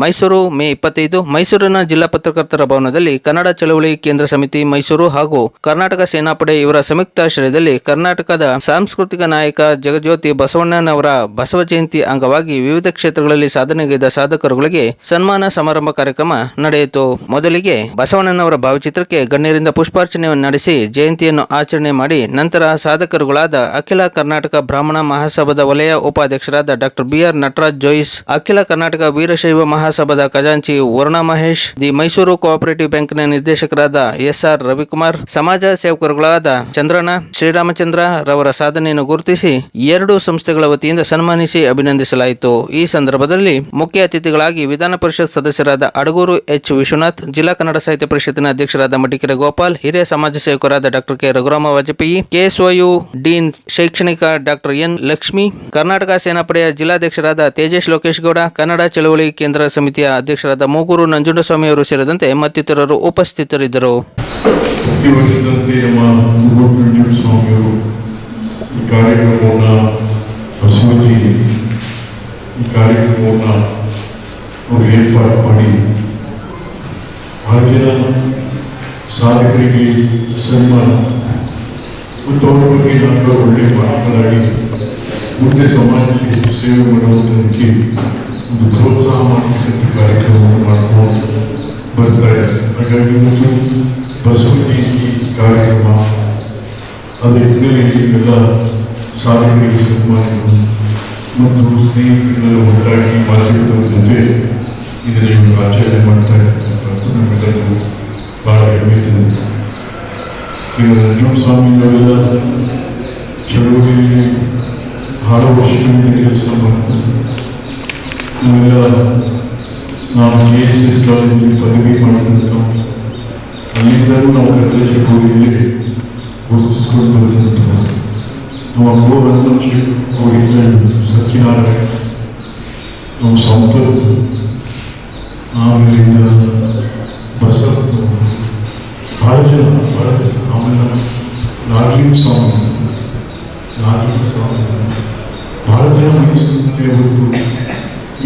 ಮೈಸೂರು, ಮೇ ಇಪ್ಪತ್ತೈದು. ಮೈಸೂರಿನ ಜಿಲ್ಲಾ ಪತ್ರಕರ್ತರ ಭವನದಲ್ಲಿ ಕನ್ನಡ ಚಳವಳಿ ಕೇಂದ್ರ ಸಮಿತಿ ಮೈಸೂರು ಹಾಗೂ ಕರ್ನಾಟಕ ಸೇನಾಪಡೆ ಇವರ ಸಂಯುಕ್ತಾಶ್ರಯದಲ್ಲಿ ಕರ್ನಾಟಕದ ಸಾಂಸ್ಕೃತಿಕ ನಾಯಕ ಜಗಜ್ಯೋತಿ ಬಸವಣ್ಣನವರ ಬಸವ ಜಯಂತಿ ಅಂಗವಾಗಿ ವಿವಿಧ ಕ್ಷೇತ್ರಗಳಲ್ಲಿ ಸಾಧನೆಗೈದ ಸಾಧಕರುಗಳಿಗೆ ಸನ್ಮಾನ ಸಮಾರಂಭ ಕಾರ್ಯಕ್ರಮ ನಡೆಯಿತು. ಮೊದಲಿಗೆ ಬಸವಣ್ಣನವರ ಭಾವಚಿತ್ರಕ್ಕೆ ಗಣ್ಯರಿಂದ ಪುಷ್ಪಾರ್ಚನೆ ನಡೆಸಿ ಜಯಂತಿಯನ್ನು ಆಚರಣೆ ಮಾಡಿ ನಂತರ ಸಾಧಕರುಗಳಾದ ಅಖಿಲ ಕರ್ನಾಟಕ ಬ್ರಾಹ್ಮಣ ಮಹಾಸಭಾದ ವಲಯ ಉಪಾಧ್ಯಕ್ಷರಾದ ಡಾಕ್ಟರ್ ಬಿಆರ್ ನಟರಾಜ್ ಜೋಯಿಸ್, ಅಖಿಲ ಕರ್ನಾಟಕ ವೀರಶೈವ ಮಹಾಸಭಾದ ಖಜಾಂಚಿ ವರುಣ ಮಹೇಶ್ ದಿ ಮೈಸೂರು ಕೋಆಪರೇಟಿವ್ ಬ್ಯಾಂಕ್ನ ನಿರ್ದೇಶಕರಾದ ಎಸ್ ಆರ್ ರವಿಕುಮಾರ್, ಸಮಾಜ ಸೇವಕರುಗಳಾದ ಚಂದ್ರನ ಶ್ರೀರಾಮಚಂದ್ರ ರವರ ಸಾಧನೆಯನ್ನು ಗುರುತಿಸಿ ಎರಡು ಸಂಸ್ಥೆಗಳ ವತಿಯಿಂದ ಸನ್ಮಾನಿಸಿ ಅಭಿನಂದಿಸಲಾಯಿತು. ಈ ಸಂದರ್ಭದಲ್ಲಿ ಮುಖ್ಯ ಅತಿಥಿಗಳಾಗಿ ವಿಧಾನ ಪರಿಷತ್ ಸದಸ್ಯರಾದ ಅಡಗೂರು ಎಚ್. ವಿಶ್ವನಾಥ್, ಜಿಲ್ಲಾ ಕನ್ನಡ ಸಾಹಿತ್ಯ ಪರಿಷತ್ತಿನ ಅಧ್ಯಕ್ಷರಾದ ಮಡಿಕೆರೆ ಗೋಪಾಲ್, ಹಿರಿಯ ಸಮಾಜ ಸೇವಕರಾದ doctor K. Raghurama Vajpayee KSOU dean ಶೈಕ್ಷಣಿಕ ಡಾಕ್ಟರ್ ಎನ್. ಲಕ್ಷ್ಮಿ, ಕರ್ನಾಟಕ ಸೇನಾಪಡೆಯ ಜಿಲ್ಲಾಧ್ಯಕ್ಷರಾದ ತೇಜೇಶ್ ಲೋಕೇಶ್ ಗೌಡ, ಕನ್ನಡ ಚಳವಳಿ ಕೇಂದ್ರ ಸಮಿತಿಯ ಅಧ್ಯಕ್ಷರಾದ ಮೂಗೂರು ನಂಜುಂಡಸ್ವಾಮಿ ಅವರು ಸೇರಿದಂತೆ ಮತ್ತಿತರರು ಉಪಸ್ಥಿತರಿದ್ದರು. ಸಾಧಕರಿಗೆ ಸನ್ಮಾನ ಮತ್ತು ಅವರ ಬಗ್ಗೆ ನಾನು ಒಳ್ಳೆ ಮಾತನಾಡಿ ಮುಂದೆ ಸಮಾಜಕ್ಕೆ ಸೇವೆ ಮಾಡುವುದಕ್ಕೆ ಒಂದು ಪ್ರೋತ್ಸಾಹ ಮಾಡತಕ್ಕಂಥ ಕಾರ್ಯಕ್ರಮವನ್ನು ಮಾಡ್ಕೊಂಡು ಬರ್ತಾರೆ ಹಾಗಾಗಿ ಒಂದು ಕಾರ್ಯಕ್ರಮ ಅದರ ಹಿನ್ನೆಲೆಯಲ್ಲಿ ಸನ್ಮಾನಗಳು ಮತ್ತು ಸ್ನೇಹಿತರೆಲ್ಲ ಒಟ್ಟಾಗಿ ಇವರು ಆಚರಣೆ ಮಾಡ್ತಾ ಇರ್ತಕ್ಕಂಥದ್ದು ಬಹಳ ಹೆಮ್ಮೆ ತಂದಿದೆ ಈಗ ನಂಜುಂಡ ಸ್ವಾಮಿಯವರೆಲ್ಲ ಚಳುವಳಿಯಲ್ಲಿ ಕೆಲಸ ಮಾಡ್ತಾರೆ ನಾವೆಲ್ಲ ನಾವು ಕೆ ಎಸ್ ಎಸ್ ಕಾಲೇಜಲ್ಲಿ ಪದವಿ ಮಾಡಿದಂಥ ಅಲ್ಲಿಂದಲೂ ನಾವು ಕತ್ತಲೆ ಹೋಗಿಲ್ಲಿ ಗುರುತಿಸ್ಕೊಂಡು ಬಂದಂಥ ನಮ್ಮ ಗೋ ರಂಗಶೇಖರ್ ಅವರಿಂದ ಸತ್ಯನಾರಾಯಣ ನಮ್ಮ ಸಂತರು ಆಮೇಲಿಂದ ಬಸಪ್ಪ ಭಾಳ ಜನ ಭಾಳ ಜನ ಆಮೇಲೆ ನಾಗಲಿಂಗ ಸ್ವಾಮಿ ನಾಗಲಿಂಗ ಸ್ವಾಮಿ ಭಾಳ ಜನ ಮೈಸೂರಿನಲ್ಲಿ ಅವರು